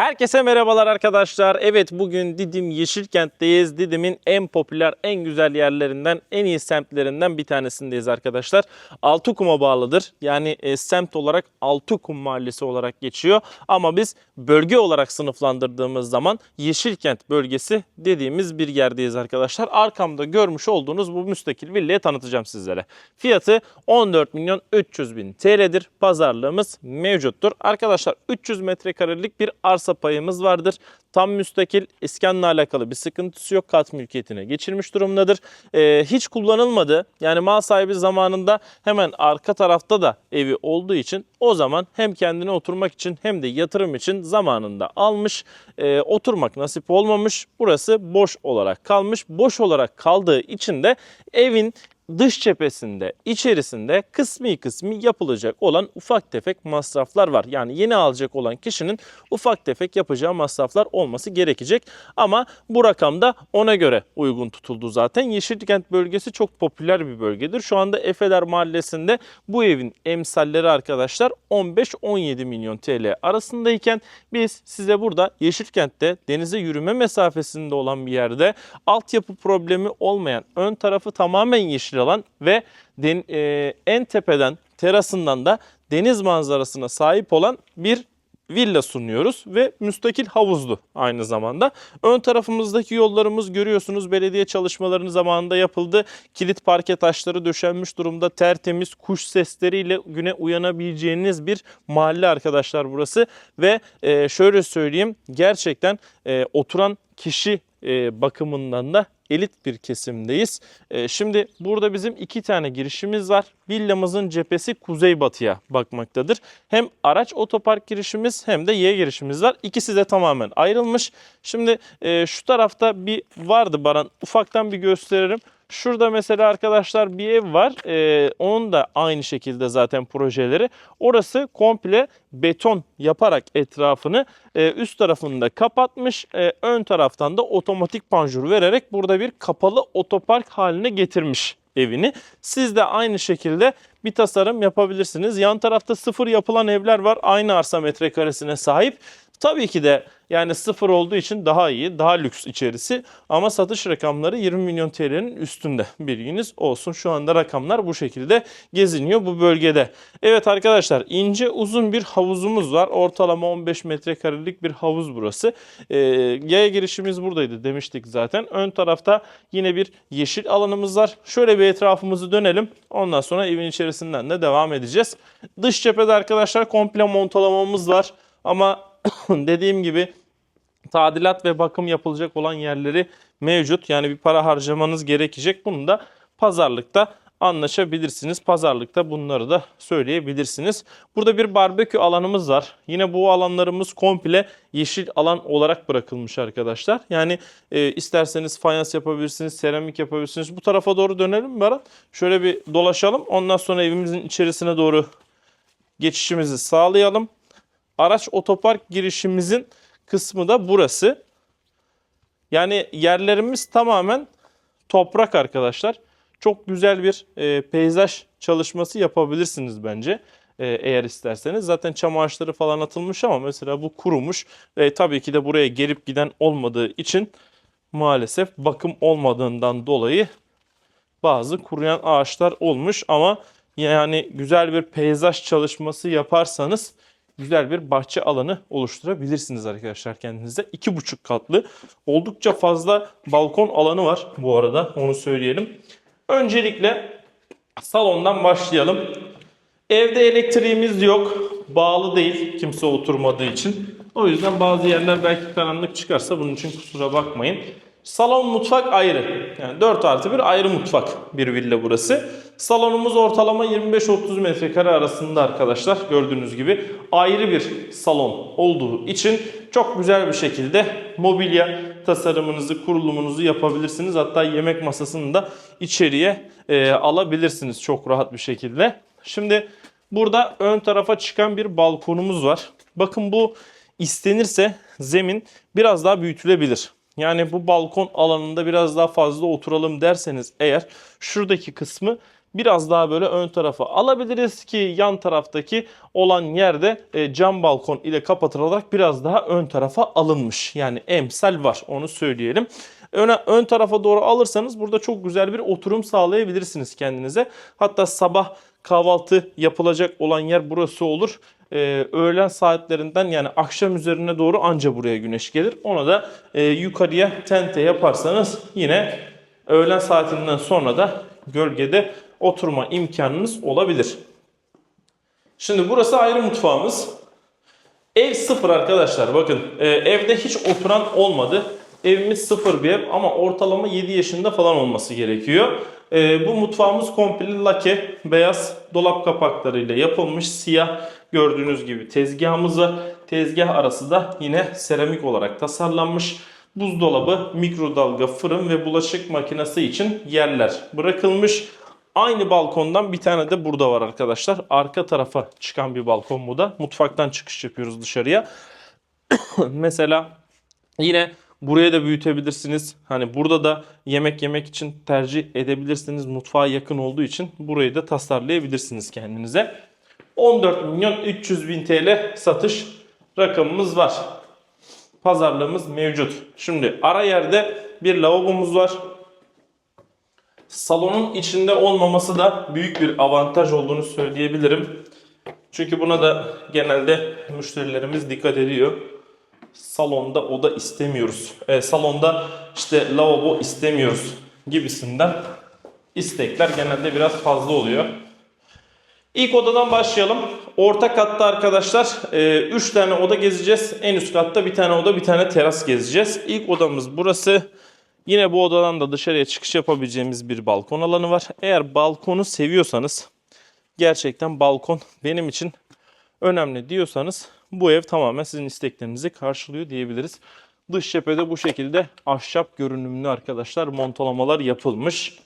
Herkese merhabalar arkadaşlar. Evet bugün Didim Yeşilkent'teyiz. Didim'in en popüler, en güzel yerlerinden, en iyi semtlerinden bir tanesindeyiz arkadaşlar. Altıkum'a bağlıdır. Yani e, semt olarak Altıkum Mahallesi olarak geçiyor. Ama biz bölge olarak sınıflandırdığımız zaman Yeşilkent bölgesi dediğimiz bir yerdeyiz arkadaşlar. Arkamda görmüş olduğunuz bu müstakil villayı tanıtacağım sizlere. Fiyatı 14 milyon 300 bin TL'dir. Pazarlığımız mevcuttur. Arkadaşlar 300 metrekarelik bir arsa payımız vardır. Tam müstakil iskanla alakalı bir sıkıntısı yok. Kat mülkiyetine geçirmiş durumdadır. Ee, hiç kullanılmadı. Yani mal sahibi zamanında hemen arka tarafta da evi olduğu için o zaman hem kendine oturmak için hem de yatırım için zamanında almış. Ee, oturmak nasip olmamış. Burası boş olarak kalmış. Boş olarak kaldığı için de evin dış cephesinde, içerisinde kısmi kısmi yapılacak olan ufak tefek masraflar var. Yani yeni alacak olan kişinin ufak tefek yapacağı masraflar olması gerekecek. Ama bu rakamda ona göre uygun tutuldu zaten. Yeşilkent bölgesi çok popüler bir bölgedir. Şu anda Efeler Mahallesi'nde bu evin emsalleri arkadaşlar 15-17 milyon TL arasındayken biz size burada Yeşilkent'te denize yürüme mesafesinde olan bir yerde altyapı problemi olmayan ön tarafı tamamen yeşil alan ve den, e, en tepeden terasından da deniz manzarasına sahip olan bir villa sunuyoruz ve müstakil havuzlu aynı zamanda. Ön tarafımızdaki yollarımız görüyorsunuz belediye çalışmalarının zamanında yapıldı. Kilit parke taşları döşenmiş durumda tertemiz kuş sesleriyle güne uyanabileceğiniz bir mahalle arkadaşlar burası. Ve e, şöyle söyleyeyim gerçekten e, oturan kişi e, bakımından da elit bir kesimdeyiz. E, şimdi burada bizim iki tane girişimiz var. Villamızın cephesi kuzeybatıya bakmaktadır. Hem araç otopark girişimiz hem de Y girişimiz var. İkisi de tamamen ayrılmış. Şimdi e, şu tarafta bir vardı Baran. Ufaktan bir gösteririm. Şurada mesela arkadaşlar bir ev var. Ee, onun da aynı şekilde zaten projeleri. Orası komple beton yaparak etrafını e, üst tarafını da kapatmış. E, ön taraftan da otomatik panjur vererek burada bir kapalı otopark haline getirmiş evini. Siz de aynı şekilde bir tasarım yapabilirsiniz. Yan tarafta sıfır yapılan evler var. Aynı arsa metrekaresine sahip. Tabii ki de yani sıfır olduğu için daha iyi, daha lüks içerisi. Ama satış rakamları 20 milyon TL'nin üstünde bilginiz olsun. Şu anda rakamlar bu şekilde geziniyor bu bölgede. Evet arkadaşlar ince uzun bir havuzumuz var. Ortalama 15 metrekarelik bir havuz burası. Ee, yaya girişimiz buradaydı demiştik zaten. Ön tarafta yine bir yeşil alanımız var. Şöyle bir etrafımızı dönelim. Ondan sonra evin içerisinden de devam edeceğiz. Dış cephede arkadaşlar komple montalamamız var. Ama dediğim gibi tadilat ve bakım yapılacak olan yerleri mevcut. Yani bir para harcamanız gerekecek. Bunu da pazarlıkta anlaşabilirsiniz. Pazarlıkta bunları da söyleyebilirsiniz. Burada bir barbekü alanımız var. Yine bu alanlarımız komple yeşil alan olarak bırakılmış arkadaşlar. Yani e, isterseniz fayans yapabilirsiniz, seramik yapabilirsiniz. Bu tarafa doğru dönelim mi Baran? Şöyle bir dolaşalım. Ondan sonra evimizin içerisine doğru geçişimizi sağlayalım. Araç otopark girişimizin kısmı da burası. Yani yerlerimiz tamamen toprak arkadaşlar. Çok güzel bir e, peyzaj çalışması yapabilirsiniz bence. e, eğer isterseniz. Zaten çam ağaçları falan atılmış ama mesela bu kurumuş. Ve tabii ki de buraya gelip giden olmadığı için maalesef bakım olmadığından dolayı bazı kuruyan ağaçlar olmuş ama yani güzel bir peyzaj çalışması yaparsanız güzel bir bahçe alanı oluşturabilirsiniz arkadaşlar kendinize. İki buçuk katlı oldukça fazla balkon alanı var bu arada onu söyleyelim. Öncelikle salondan başlayalım. Evde elektriğimiz yok. Bağlı değil kimse oturmadığı için. O yüzden bazı yerler belki karanlık çıkarsa bunun için kusura bakmayın. Salon mutfak ayrı. Yani 4 artı bir ayrı mutfak bir villa burası. Salonumuz ortalama 25-30 metrekare arasında arkadaşlar. Gördüğünüz gibi ayrı bir salon olduğu için çok güzel bir şekilde mobilya tasarımınızı, kurulumunuzu yapabilirsiniz. Hatta yemek masasını da içeriye e, alabilirsiniz çok rahat bir şekilde. Şimdi burada ön tarafa çıkan bir balkonumuz var. Bakın bu istenirse zemin biraz daha büyütülebilir. Yani bu balkon alanında biraz daha fazla oturalım derseniz eğer şuradaki kısmı biraz daha böyle ön tarafa alabiliriz ki yan taraftaki olan yerde e, cam balkon ile kapatılarak biraz daha ön tarafa alınmış. Yani emsal var onu söyleyelim. Öne, ön tarafa doğru alırsanız burada çok güzel bir oturum sağlayabilirsiniz kendinize. Hatta sabah kahvaltı yapılacak olan yer burası olur. Ee, öğlen saatlerinden yani akşam üzerine doğru anca buraya güneş gelir. Ona da e, yukarıya tente yaparsanız yine öğlen saatinden sonra da gölgede oturma imkanınız olabilir. Şimdi burası ayrı mutfağımız. Ev sıfır arkadaşlar bakın e, evde hiç oturan olmadı. Evimiz sıfır bir ev ama ortalama 7 yaşında falan olması gerekiyor. E, bu mutfağımız komple lake beyaz dolap kapaklarıyla yapılmış siyah gördüğünüz gibi tezgahımız var. Tezgah arası da yine seramik olarak tasarlanmış. Buzdolabı, mikrodalga, fırın ve bulaşık makinesi için yerler bırakılmış. Aynı balkondan bir tane de burada var arkadaşlar. Arka tarafa çıkan bir balkon bu da. Mutfaktan çıkış yapıyoruz dışarıya. Mesela yine buraya da büyütebilirsiniz. Hani burada da yemek yemek için tercih edebilirsiniz. Mutfağa yakın olduğu için burayı da tasarlayabilirsiniz kendinize. 14 milyon 300 bin TL satış rakamımız var. Pazarlığımız mevcut. Şimdi ara yerde bir lavabomuz var. Salonun içinde olmaması da büyük bir avantaj olduğunu söyleyebilirim. Çünkü buna da genelde müşterilerimiz dikkat ediyor. Salonda oda istemiyoruz. E, salonda işte lavabo istemiyoruz gibisinden istekler genelde biraz fazla oluyor. İlk odadan başlayalım. Orta katta arkadaşlar 3 tane oda gezeceğiz. En üst katta bir tane oda bir tane teras gezeceğiz. İlk odamız burası. Yine bu odadan da dışarıya çıkış yapabileceğimiz bir balkon alanı var. Eğer balkonu seviyorsanız gerçekten balkon benim için önemli diyorsanız bu ev tamamen sizin isteklerinizi karşılıyor diyebiliriz. Dış cephede bu şekilde ahşap görünümlü arkadaşlar montalamalar yapılmış.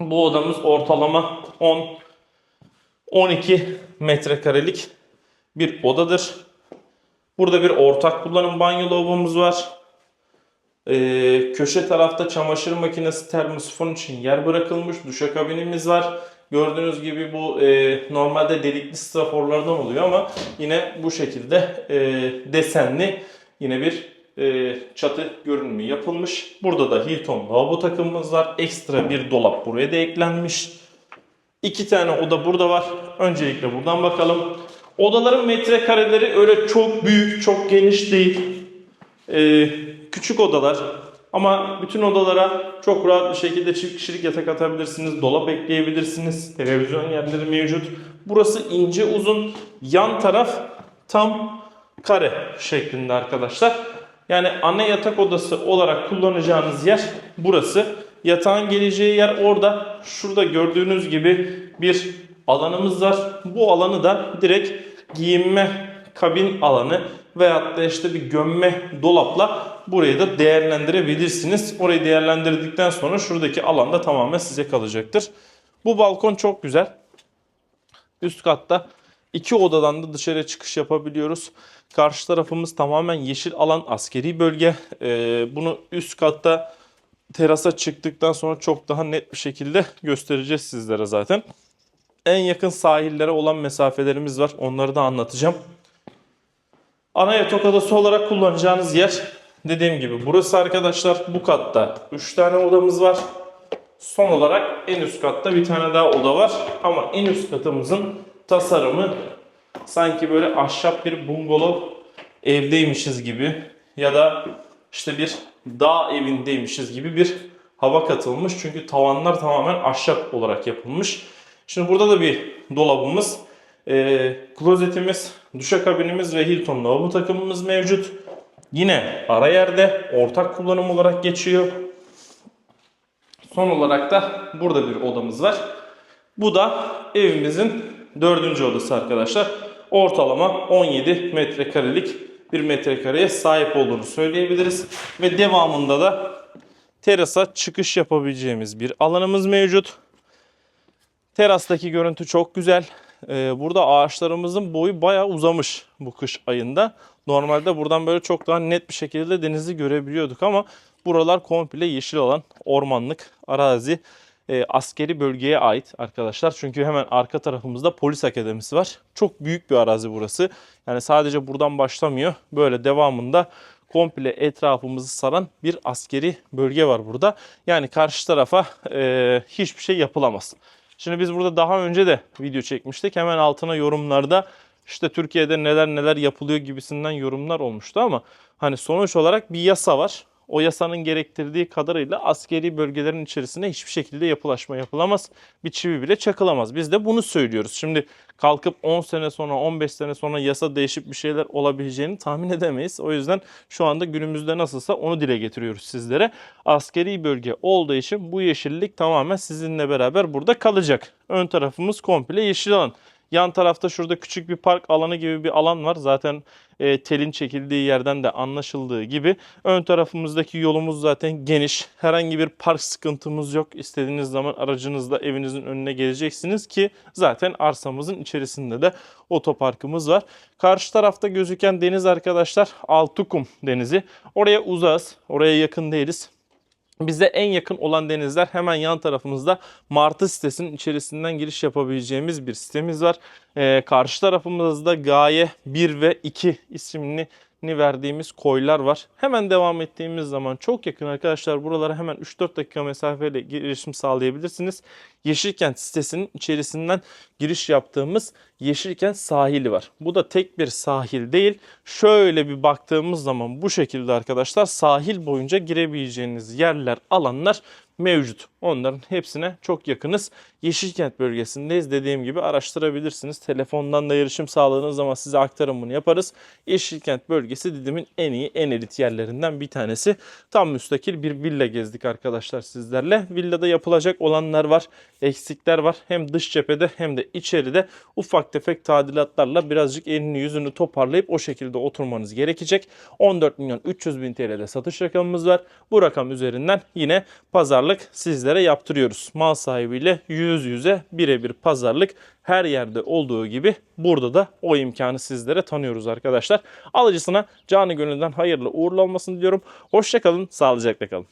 Bu odamız ortalama 10 12 metrekarelik bir odadır. Burada bir ortak kullanım banyo lavabomuz var. Ee, köşe tarafta çamaşır makinesi termosifon için yer bırakılmış. Duşakabinimiz var. Gördüğünüz gibi bu e, normalde delikli straforlardan oluyor ama yine bu şekilde e, desenli yine bir e, çatı görünümü yapılmış. Burada da Hilton lavabo takımımız var. Ekstra bir dolap buraya da eklenmiş. İki tane oda burada var. Öncelikle buradan bakalım. Odaların metrekareleri öyle çok büyük, çok geniş değil. Ee, küçük odalar. Ama bütün odalara çok rahat bir şekilde çift kişilik yatak atabilirsiniz. Dolap ekleyebilirsiniz. Televizyon yerleri mevcut. Burası ince uzun. Yan taraf tam kare şeklinde arkadaşlar. Yani ana yatak odası olarak kullanacağınız yer burası. Yatağın geleceği yer orada. Şurada gördüğünüz gibi bir alanımız var. Bu alanı da direkt giyinme kabin alanı veyahut da işte bir gömme dolapla burayı da değerlendirebilirsiniz. Orayı değerlendirdikten sonra şuradaki alanda tamamen size kalacaktır. Bu balkon çok güzel. Üst katta iki odadan da dışarıya çıkış yapabiliyoruz. Karşı tarafımız tamamen yeşil alan askeri bölge. Ee, bunu üst katta terasa çıktıktan sonra çok daha net bir şekilde göstereceğiz sizlere zaten. En yakın sahillere olan mesafelerimiz var. Onları da anlatacağım. Ana yatak olarak kullanacağınız yer dediğim gibi burası arkadaşlar. Bu katta 3 tane odamız var. Son olarak en üst katta bir tane daha oda var. Ama en üst katımızın tasarımı sanki böyle ahşap bir bungalov evdeymişiz gibi ya da işte bir dağ evindeymişiz gibi bir hava katılmış. Çünkü tavanlar tamamen ahşap olarak yapılmış. Şimdi burada da bir dolabımız, e, klozetimiz, duşakabinimiz ve Hilton lavabo takımımız mevcut. Yine ara yerde ortak kullanım olarak geçiyor. Son olarak da burada bir odamız var. Bu da evimizin dördüncü odası arkadaşlar. Ortalama 17 metrekarelik bir metrekareye sahip olduğunu söyleyebiliriz. Ve devamında da terasa çıkış yapabileceğimiz bir alanımız mevcut. Terastaki görüntü çok güzel. Ee, burada ağaçlarımızın boyu bayağı uzamış bu kış ayında. Normalde buradan böyle çok daha net bir şekilde denizi görebiliyorduk ama buralar komple yeşil olan ormanlık arazi. e, askeri bölgeye ait arkadaşlar. Çünkü hemen arka tarafımızda polis akademisi var. Çok büyük bir arazi burası. Yani sadece buradan başlamıyor. Böyle devamında komple etrafımızı saran bir askeri bölge var burada. Yani karşı tarafa e, hiçbir şey yapılamaz. Şimdi biz burada daha önce de video çekmiştik. Hemen altına yorumlarda işte Türkiye'de neler neler yapılıyor gibisinden yorumlar olmuştu ama hani sonuç olarak bir yasa var. O yasanın gerektirdiği kadarıyla askeri bölgelerin içerisine hiçbir şekilde yapılaşma yapılamaz. Bir çivi bile çakılamaz. Biz de bunu söylüyoruz. Şimdi kalkıp 10 sene sonra 15 sene sonra yasa değişip bir şeyler olabileceğini tahmin edemeyiz. O yüzden şu anda günümüzde nasılsa onu dile getiriyoruz sizlere. Askeri bölge olduğu için bu yeşillik tamamen sizinle beraber burada kalacak. Ön tarafımız komple yeşil alan. Yan tarafta şurada küçük bir park alanı gibi bir alan var. Zaten e, telin çekildiği yerden de anlaşıldığı gibi. Ön tarafımızdaki yolumuz zaten geniş. Herhangi bir park sıkıntımız yok. İstediğiniz zaman aracınızla evinizin önüne geleceksiniz ki zaten arsamızın içerisinde de otoparkımız var. Karşı tarafta gözüken deniz arkadaşlar Altukum denizi. Oraya uzağız. Oraya yakın değiliz. Bize en yakın olan denizler hemen yan tarafımızda Martı sitesinin içerisinden giriş yapabileceğimiz bir sitemiz var. Ee, karşı tarafımızda Gaye 1 ve 2 isimli verdiğimiz koylar var. Hemen devam ettiğimiz zaman çok yakın arkadaşlar buralara hemen 3-4 dakika mesafeyle girişim sağlayabilirsiniz. Yeşilkent sitesinin içerisinden giriş yaptığımız Yeşilkent sahili var. Bu da tek bir sahil değil. Şöyle bir baktığımız zaman bu şekilde arkadaşlar sahil boyunca girebileceğiniz yerler, alanlar mevcut. Onların hepsine çok yakınız. Yeşilkent bölgesindeyiz. Dediğim gibi araştırabilirsiniz. Telefondan da erişim sağladığınız zaman size aktarımını yaparız. Yeşilkent bölgesi Didim'in en iyi, en elit yerlerinden bir tanesi. Tam müstakil bir villa gezdik arkadaşlar sizlerle. Villada yapılacak olanlar var, eksikler var. Hem dış cephede hem de içeride ufak tefek tadilatlarla birazcık elini yüzünü toparlayıp o şekilde oturmanız gerekecek. 14 milyon 300 bin TL'de satış rakamımız var. Bu rakam üzerinden yine pazarlık sizlere yaptırıyoruz. Mal sahibiyle yüz yüze birebir pazarlık her yerde olduğu gibi burada da o imkanı sizlere tanıyoruz arkadaşlar. Alıcısına canı gönülden hayırlı uğurlu olmasını diliyorum. Hoşçakalın, sağlıcakla kalın.